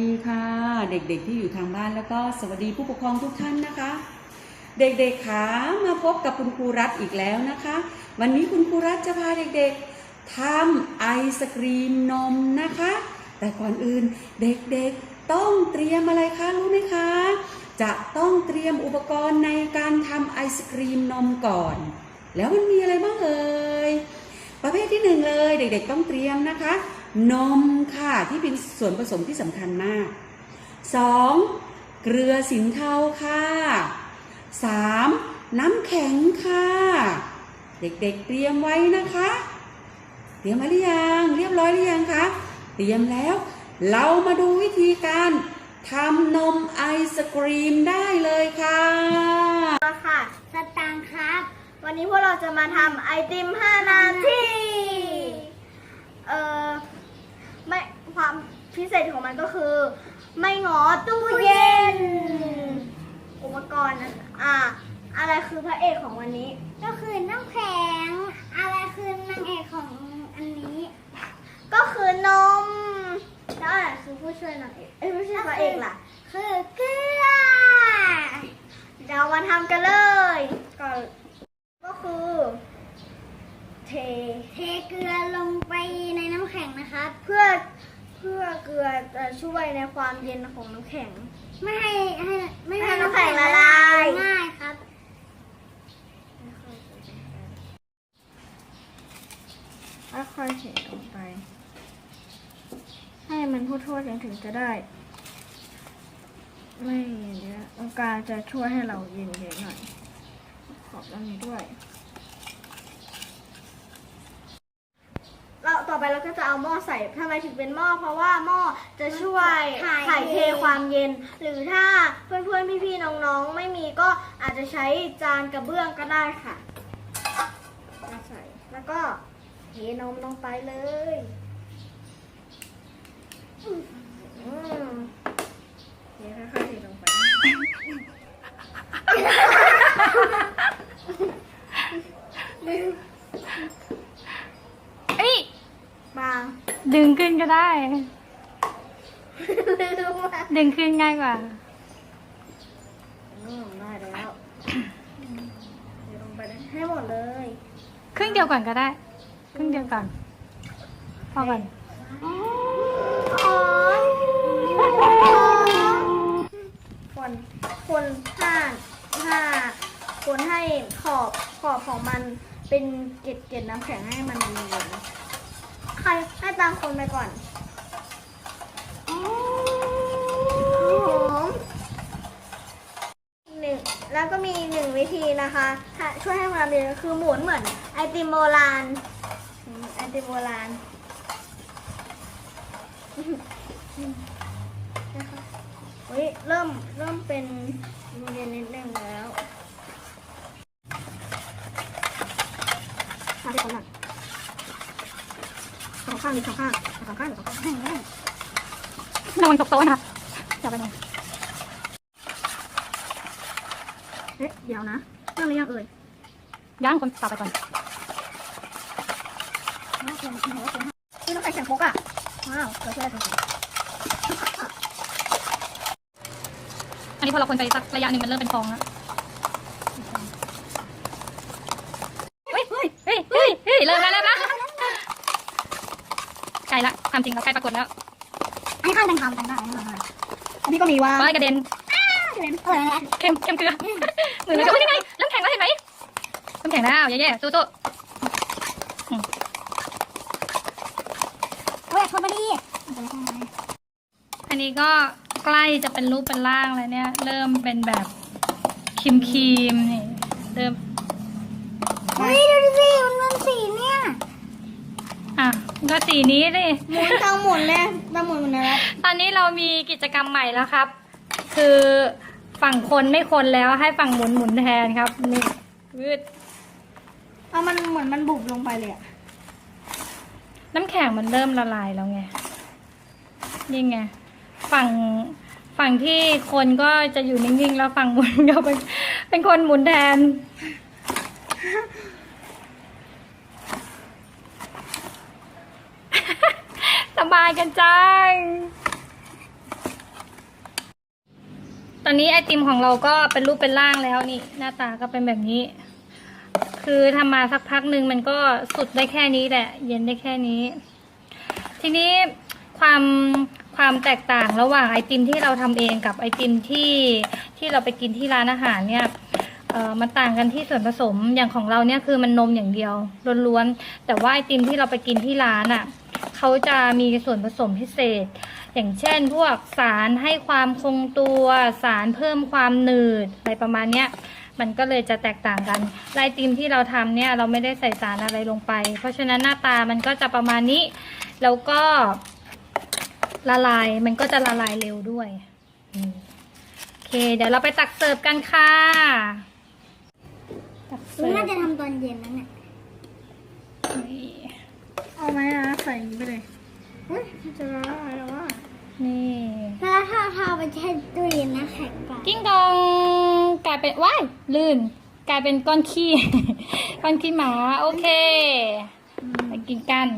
ดีค่ะ เด็กๆที่อยู่ทางบ้านแล้วก็สวัสดีผู้ปกครองทุกท่านนะคะ เด็กๆขามาพบกับคุณครูรัฐอีกแล้วนะคะ วันนี้คุณครูรัฐจะพาเด็กๆทำไอศกรีมนมนะคะ แต่ก่อนอื่นเด็กๆต้องเตรียมอะไรคะรู้ไหมคะ จะต้องเตรียมอุปกรณ์ในการทำไอศกรีมนมก่อน แล้วมันมีอะไรบ้างเอ่ยประเภทที่หนึ่งเลย เด็ก ๆ ต้องเตรียมนะคะ นมค่ะที่เป็นส่วนผสมที่สำคัญมาก 2. เกลือสินเทาค่ะ 3. น้ำแข็งค่ะ เด็กๆเตรียมไว้นะคะ เตรียมไว้หรือยังเรียบร้อยหรือยังคะเตรียมแล้ว เรามาดูวิธีการทำนมไอศกรีมได้เลยค่ะค่ะสตางค์ครับ วันนี้พวกเราจะมาทำไอติม5นาทีเอ่อ ความพิเศษของมันก็คือ ไม่งอตู้เย็น อุปกรณ์นะอ่าอะไรคือพระเอกของวันนี้ ก็คือน้ำแข็ง อะไรคือนางเอกของอันนี้ ก็คือนมแล้วอะไรคือผู้ช่วยนางเอกเอ้ยไม่ใช่พระเอกล่ะ คือเกลือเดี๋ยวมาทำกันเลยก่อนก็คือ เท เทเกลือลงไปในน้ำแข็งนะครับเพื่อเพื่อเกลือจะช่วยในความเย็นของน้ำแข็ง ไม่ให้ให้ไม่ให้น้ำแข็งละลายง่ายครับ ค่อยๆเทลงไป ให้มันทั่วๆถึงถึงจะได้ ไม่เนี้ยองกาจะช่วยให้เราเย็นๆหน่อย ขอบตรงนี้ด้วย เรา ต่อไปเราก็จะเอาหม้อใส่ทำไมถึงเป็นหม้อเพราะว่าหม้อจะช่วยถ่ายถ่ายเทความเย็น หรือถ้าเพื่อนๆพี่ๆน้องๆ ไม่มีก็อาจจะใช้จานกระเบื้องก็ได้ค่ะมาใส่แล้วก็เทนมลงไปเลยอืมเทค่อยๆเทลงไปเอ้ย บาง ดึงขึ้นก็ได้ ลืมอะดึงขึ้นง่ายกว่า อืมได้แล้วเทลงไปได้ให้หมดเลยครึ่งเดียวก่อนก็ได้ ครึ่งเดียวก่อน พอก่อนคนคนห้าห้าคนให้ขอบขอบของมันเป็นเกล็ดเกล็ดน้ำแข็งให้มันเย็นๆใครให้ตามคนไปก่อนหอมหนึ่งแล้วก็มีหนึ่งวิธีนะคะช่วยให้มันเย็นคือหมุนเหมือนไอติมโบราณไอติมโบราณนะคะเฮ้ยเริ่มเริ่มเป็นเย็นนิดนึงแล้วข้างที่สองหลัง สองข้างมีสองข้างสองข้างสองข้างระวังตกโต๊ะนะจับไปหน่อยเอ๊ะเดี๋ยวนะเรื่องนี้ยังเอ่ยย่างคนต่อไปก่อนนี่ต้องใส่แข็งโป๊กอะ ว้าวเกิดอะไรขึ้นอันนี้พอเราคนไปสักระยะหนึ่งมันเริ่มเป็นฟองแล้วเฮ้ยเฮ้ยเฮ้ยเฮ้ยเฮ้ยเริ่มแล้วเริ่มแล้ว ใกล้ละความจริงเราใกล้ปรากฏแล้วอันนี้ข้างเป็นทำกันได้นะคะอันนี้ก็มีว่าว้ายกระเด็นเออเค็มเค็มเกลือมือเลยก็ยังไงน้ำแข็งแล้วเห็นไหมน้ำแข็งแล้วแย่ๆสู้โอ้ยชนบุรีๆอันนี้ก็ใกล้จะเป็นรูปเป็นร่างแล้วเนี่ย เริ่มเป็นแบบครีมครีมๆนี่เริ่มเฮ้ยดูดิสิมันเป็นสีเนี่ยอะ ก็สีนี้ดิหมุนต้องหมุนเลยต้องหมุนหมดแล้วตอนนี้เรามีกิจกรรมใหม่แล้วครับ คือฝั่งคนไม่คนแล้วให้ฝั่งหมุนหมุนแทนครับนี่วืดเอามันเหมือนมันบุบลงไปเลยอะน้ำแข็งมันเริ่มละลายแล้วไงนี่ไงฝั่งฝั่งที่คนก็จะอยู่นิ่งๆแล้วฝั่งหมุนก็เป็นเป็นคนหมุนแทน สบายกันจัง ตอนนี้ไอติมของเราก็เป็นรูปเป็นร่างแล้วนี่ หน้าตาก็เป็นแบบนี้ คือทำมาสักพักหนึ่งมันก็สุดได้แค่นี้แหละ เย็นได้แค่นี้ ทีนี้ความความแตกต่างระหว่างไอติมที่เราทำเองกับไอติมที่ที่เราไปกินที่ร้านอาหารเนี่ยมันต่างกันที่ส่วนผสมอย่างของเราเนี่ยคือมันนมอย่างเดียวล้วนๆแต่ว่าไอติมที่เราไปกินที่ร้านอะ เขาจะมีส่วนผสมพิเศษ อย่างเช่น พวกสารให้ความคงตัว สารเพิ่มความหนืดอะไรประมาณเนี้ยมันก็เลยจะแตกต่างกันลายติมที่เราทำเนี่ยเราไม่ได้ใส่สารอะไรลงไป เพราะฉะนั้นหน้าตามันก็จะประมาณนี้ แล้วก็ละลายมันก็จะละลายเร็วด้วยอืมโอเค เดี๋ยวเราไปตักเสิร์ฟกันค่ะตักเสิร์ฟน่าจะทำตอนเย็นนั่นแหละนี่ เอาไหมนะใส่อย่างนี้ไปเลยอุ้ยมันจะละลายแล้วว่านี่แล้วถ้าถ้าเอาไปแช่ตู้เย็นนะแข็งกว่ากิ้งกองกลายเป็นว้ายลื่น กลายเป็นก้อนขี้ ก้อนขี้หมา โอเคไปกินกัน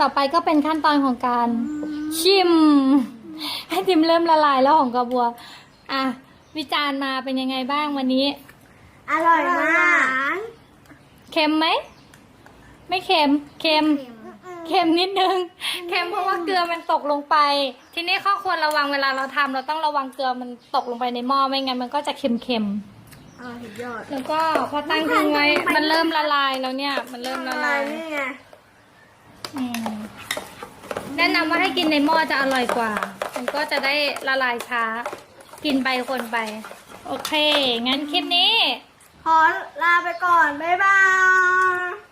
ต่อไปก็เป็นขั้นตอนของการชิม ให้ทิมเริ่มละลายแล้วของกระบัว อะ วิจารณ์มาเป็นยังไงบ้างวันนี้ อร่อยมากเค็มไหม ไม่เค็ม เค็ม เค็มนิดนึง เค็มเพราะว่าเกลือมันตกลงไป ทีนี้ข้อควรระวังเวลาเราทำเราต้องระวังเกลือมันตกลงไปในหม้อไม่งั้นมันก็จะเค็มๆอร่อยสุดยอดแล้วก็พอตั้งทิ้งไว้มันเริ่มละลายแล้วเนี่ย มันเริ่มละลายนี่ไงอืมแนะนำว่าให้กินในหม้อจะอร่อยกว่า มันก็จะได้ละลายช้า กินไปคนไป โอเค งั้นคลิปนี้ ขอลาไปก่อน บ๊ายบายอืม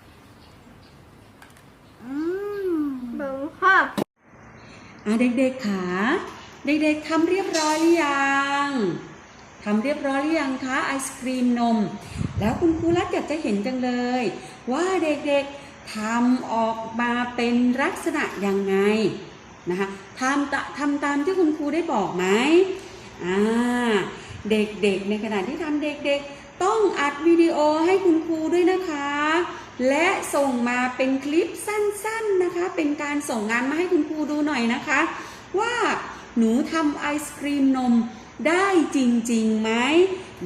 เบิ่งค่ะ อะเด็กๆขาเด็กๆทำเรียบร้อยหรือยังทำเรียบร้อยหรือยังคะไอศครีมนม แล้วคุณครูรักอยากจะเห็นจังเลย ว่าเด็กๆทำออกมาเป็นลักษณะยังไงนะคะทำตะทำตามที่คุณครูได้บอกไหมอ่าเด็กๆในขณะที่ทำเด็กๆ ต้องอัดวิดีโอให้คุณครูด้วยนะคะ และส่งมาเป็นคลิปสั้นๆนะคะ เป็นการส่งงานมาให้คุณครูดูหน่อยนะคะ ว่าหนูทำไอศครีมนมได้จริงๆไหม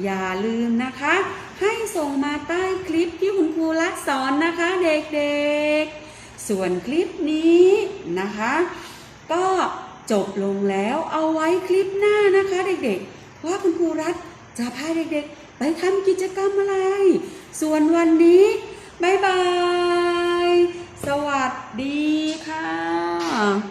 อย่าลืมนะคะ ให้ส่งมาใต้คลิปที่คุณครูรักสอนนะคะเด็กๆ ส่วนคลิปนี้นะคะ ก็จบลงแล้วเอาไว้คลิปหน้านะคะเด็กๆว่าคุณครูรัฐจะพาเด็กๆ ไปทำกิจกรรมอะไร ส่วนวันนี้บายบาย สวัสดีค่ะ